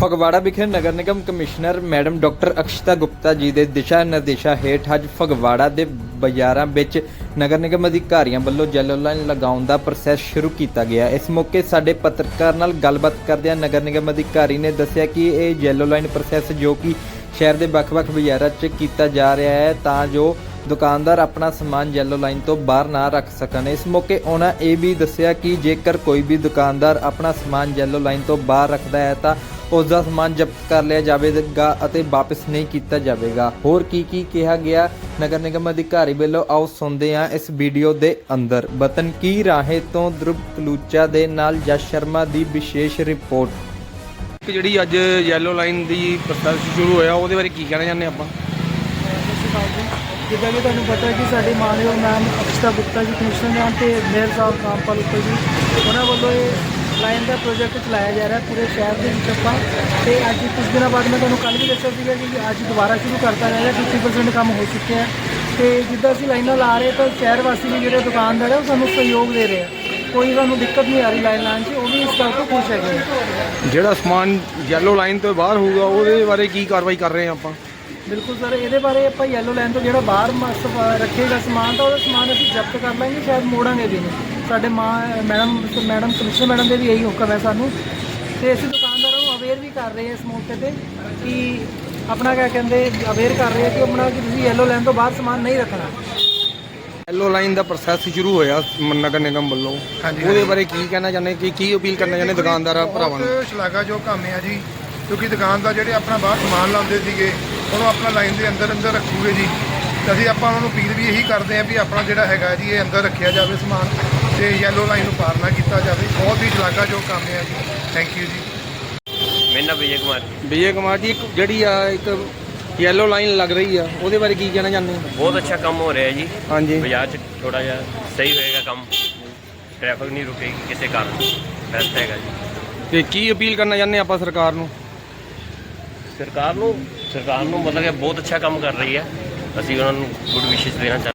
ਫਗਵਾੜਾ ਵਿਖੇ ਨਗਰ ਨਿਗਮ commissioner madam doctor Akshata Gupta ji ਦੇ ਦਿਸ਼ਾ ਨਿਰਦੇਸ਼ਾਂ ਹੇਠ ਅੱਜ ਫਗਵਾੜਾ ਦੇ ਬਾਜ਼ਾਰਾਂ ਵਿੱਚ ਨਗਰ ਨਿਗਮ ਅਧਿਕਾਰੀਆਂ ਵੱਲੋਂ ਜੈਲੋ ਲਾਈਨ ਲਗਾਉਣ ਦਾ ਪ੍ਰੋਸੈਸ ਸ਼ੁਰੂ ਕੀਤਾ ਗਿਆ। ਇਸ ਮੌਕੇ ਸਾਡੇ ਪੱਤਰਕਾਰ ਨਾਲ ਗੱਲਬਾਤ ਕਰਦਿਆਂ ਨਗਰ ਨਿਗਮ ਅਧਿਕਾਰੀ ਨੇ ਦੱਸਿਆ ਕਿ ਇਹ ਜੈਲੋ ਲਾਈਨ ਪ੍ਰੋਸੈਸ ਜੋ ਕਿ ਸ਼ਹਿਰ ਦੇ ਵੱਖ-ਵੱਖ ਬਾਜ਼ਾਰਾਂ 'ਚ ਕੀਤਾ ਜਾ ਰਿਹਾ ਹੈ, ਤਾਂ ਜੋ ਦੁਕਾਨਦਾਰ ਆਪਣਾ ਸਮਾਨ ਯੈਲੋ ਲਾਈਨ ਤੋਂ ਬਾਹਰ ਨਾ ਰੱਖ ਸਕਣ। ਇਸ ਮੌਕੇ ਉਹਨਾਂ ਇਹ ਵੀ ਦੱਸਿਆ ਕਿ ਜੇਕਰ ਕੋਈ ਵੀ ਦੁਕਾਨਦਾਰ ਆਪਣਾ ਸਮਾਨ ਯੈਲੋ ਲਾਈਨ ਤੋਂ ਬਾਹਰ ਰੱਖਦਾ ਹੈ, ਤਾਂ ਉਸ ਦਾ ਸਮਾਨ ਜ਼ਬਤ ਕਰ ਲਿਆ ਜਾਵੇਗਾ ਅਤੇ ਵਾਪਸ ਨਹੀਂ ਕੀਤਾ ਜਾਵੇਗਾ। ਹੋਰ ਕੀ ਕੀ ਕਿਹਾ ਗਿਆ? ਨਗਰ ਨਿਗਮ ਅਧਿਕਾਰੀ ਵੱਲੋਂ ਆਓ ਸੁਣਦੇ ਹਾਂ ਇਸ ਵੀਡੀਓ ਦੇ ਅੰਦਰ। ਵਤਨ ਕੀ ਰਾਹੇ ਤੋਂ ਧਰੁਵ ਕਲੂਚਾ ਦੇ ਨਾਲ ਜਸ ਸ਼ਰਮਾ ਦੀ ਵਿਸ਼ੇਸ਼ ਰਿਪੋਰਟ। ਕਿ ਜਿਹੜੀ ਅੱਜ ਯੈਲੋ ਲਾਈਨ ਦੀ ਪ੍ਰੋਸੈਸ ਸ਼ੁਰੂ ਹੋਇਆ ਉਹਦੇ ਬਾਰੇ ਕੀ ਕਹਿਣਾ ਚਾਹੁੰਦੇ ਆਪਾਂ? ਜਿੱਦਾਂ ਕਿ ਤੁਹਾਨੂੰ ਪਤਾ ਹੈ ਕਿ ਸਾਡੇ ਮਾਨਯੋਗ ma'am Akshata Gupta ji commissioner ma'am ਤੇ ਮੇਅਰ ਸਾਹਿਬ ਰਾਮਪਾਲ ਉੱਪਰ ਜੀ ਉਹਨਾਂ ਵੱਲੋਂ ਇਹ ਲਾਈਨ ਦਾ ਪ੍ਰੋਜੈਕਟ ਚਲਾਇਆ ਜਾ ਰਿਹਾ ਪੂਰੇ ਸ਼ਹਿਰ ਦੇ ਵਿੱਚ ਆਪਾਂ। ਤੇ ਅੱਜ ਕੁਝ ਦਿਨਾਂ ਬਾਅਦ ਮੈਂ ਤੁਹਾਨੂੰ ਕੱਲ੍ਹ ਵੀ ਦੱਸਿਆ ਸੀਗਾ ਕਿ ਅੱਜ ਦੁਬਾਰਾ ਸ਼ੁਰੂ ਕਰਤਾ ਜਾ ਰਿਹਾ 50% ਕੰਮ ਹੋ ਚੁੱਕਿਆ ਹੈ। ਤੇ ਜਿੱਦਾਂ ਅਸੀਂ ਲਾਈਨਾਂ ਲਾ ਰਹੇ ਤਾਂ ਸ਼ਹਿਰ ਵਾਸੀ ਵੀ ਜਿਹੜੇ ਦੁਕਾਨਦਾਰ ਹੈ ਉਹ ਸਾਨੂੰ ਸਹਿਯੋਗ ਦੇ ਰਹੇ ਆ। ਕੋਈ ਸਾਨੂੰ ਦਿੱਕਤ ਨਹੀਂ ਆ ਰਹੀ ਲਾਈਨ ਲਾਉਣ 'ਚ ਉਹ ਵੀ ਇਸ ਤੋਂ ਖੁਸ਼ ਹੈਗੇ ਨੇ ਜਿਹੜਾ ਸਮਾਨ ਯੈਲੋ ਲਾਈਨ ਤੋਂ ਬਾਹਰ ਹੋਊਗਾ ਉਹਦੇ ਬਾਰੇ ਕੀ ਕਾਰਵਾਈ ਕਰ ਰਹੇ ਹਾਂ ਆਪਾਂ? ਬਿਲਕੁਲ ਸਰ ਇਹਦੇ ਬਾਰੇ ਆਪਾਂ ਯੈਲੋ ਲਾਈਨ ਤੋਂ ਜਿਹੜਾ ਬਾਹਰ ਮ- ਰੱਖੇਗਾ ਸਮਾਨ ਤਾਂ ਉਹਦਾ ਸਮਾਨ ਅਸੀਂ ਜ਼ਬਤ ਕਰ ਲਾਂਗੇ ਸ਼ਾਇਦ ਮੋੜਾਂਗੇ ਵੀ ਨਹੀਂ। ਸਾਡੇ ਮਾਂ ਮੈਡਮ ਮੈਡਮ ਕਮਿਸ਼ਨਰ ਮੈਡਮ ਦੇ ਵੀ ਇਹੀ ਹੁਕਮ ਹੈ ਸਾਨੂੰ। ਤੇ ਅਸੀਂ ਦੁਕਾਨਦਾਰਾਂ ਨੂੰ ਅਵੇਅਰ ਵੀ ਕਰ ਰਹੇ ਹਾਂ ਇਸ ਮੌਕੇ ਤੇ ਕਿ ਆਪਣਾ ਕਿਆ ਕਹਿੰਦੇ ਅਵੇਅਰ ਕਰ ਰਹੇ ਹਾਂ ਕਿ ਆਪਣਾ ਕਿ ਤੁਸੀਂ ਯੈਲੋ ਲਾਈਨ ਤੋਂ ਬਾਹਰ ਸਮਾਨ ਨਹੀਂ ਰੱਖਣਾ। ਯੈਲੋ ਲਾਈਨ ਦਾ ਪ੍ਰੋਸੈਸ ਸ਼ੁਰੂ ਹੋਇਆ ਨਗਰ ਨਿਗਮ ਵੱਲੋਂ। ਹਾਂਜੀ, ਉਹਦੇ। ਬਾਰੇ ਕੀ ਕਹਿਣਾ ਚਾਹੁੰਦੇ ਕਿ ਕੀ ਅਪੀਲ ਕਰਨਾ ਚਾਹੁੰਦੇ ਦੁਕਾਨਦਾਰਾਂ ਭਰਾਵਾਂ ਨੂੰ? ਸ਼ਲਾਘਾਯੋਗ ਕੰਮ ਹੈ ਜੀ ਕਿਉਂਕਿ ਦੁਕਾਨਦਾਰ ਜਿਹੜੇ ਆਪਣਾ ਬਾਹਰ ਸਮਾਨ ਲਾਉਂਦੇ ਸੀਗੇ ਉਹਨੂੰ ਆਪਣਾ ਲਾਈਨ ਦੇ ਅੰਦਰ ਅੰਦਰ ਰੱਖੂਗੇ ਜੀ। ਤੇ ਅਸੀਂ ਆਪਾਂ ਉਹਨਾਂ ਨੂੰ ਅਪੀਲ ਵੀ ਇਹੀ ਕਰਦੇ ਹਾਂ ਵੀ ਆਪਣਾ ਜਿਹੜਾ ਹੈਗਾ ਜੀ ਇਹ ਅੰਦਰ ਰੱਖਿਆ ਜਾਵੇ ਸਮਾਨ। ਤੇ ਯੈਲੋ ਲਾਈਨ ਨੂੰ ਪਾਰ ਨਾ ਕੀਤਾ ਜਾਵੇ। ਬਹੁਤ ਹੀ ਸ਼ਲਾਘਾਯੋਗ ਕੰਮ ਹੈ ਜੀ। ਥੈਂਕ ਯੂ ਜੀ। ਮੇਰਾ ਨਾਮ ਵਿਜੇ ਕੁਮਾਰ ਵਿਜੇ ਕੁਮਾਰ ਜੀ ਇੱਕ ਜਿਹੜੀ ਆ ਇੱਕ ਯੈਲੋ ਲਾਈਨ ਲੱਗ ਰਹੀ ਆ ਉਹਦੇ ਬਾਰੇ ਕੀ ਕਹਿਣਾ ਚਾਹੁੰਦੇ ਹੋ? ਬਹੁਤ ਅੱਛਾ ਕੰਮ ਹੋ ਰਿਹਾ ਹੈ ਜੀ। ਹਾਂਜੀ। ਬਾਜ਼ਾਰ 'ਚ ਥੋੜਾ ਜਿਹਾ ਸਹੀ ਹੋਏਗਾ ਕੰਮ। ਟ੍ਰੈਫਿਕ ਨਹੀਂ ਰੁਕੇਗੀ ਕਿਸੇ ਕਾਰਨ। ਬੈਸਟ ਹੈਗਾ ਜੀ। ਤੇ ਕੀ ਅਪੀਲ ਕਰਨਾ ਚਾਹੁੰਦੇ ਆਪਾਂ ਸਰਕਾਰ ਨੂੰ? ਸਰਕਾਰ ਨੂੰ ਸਰਕਾਰ ਨੂੰ ਮਤਲਬ ਕਿ ਬਹੁਤ ਅੱਛਾ ਕੰਮ ਕਰ ਰਹੀ ਹੈ। ਅਸੀਂ ਉਹਨਾਂ ਨੂੰ ਗੁੱਡ ਵਿਸ਼ੇਸ ਦੇਣਾ ਚਾਹੁੰਦੇ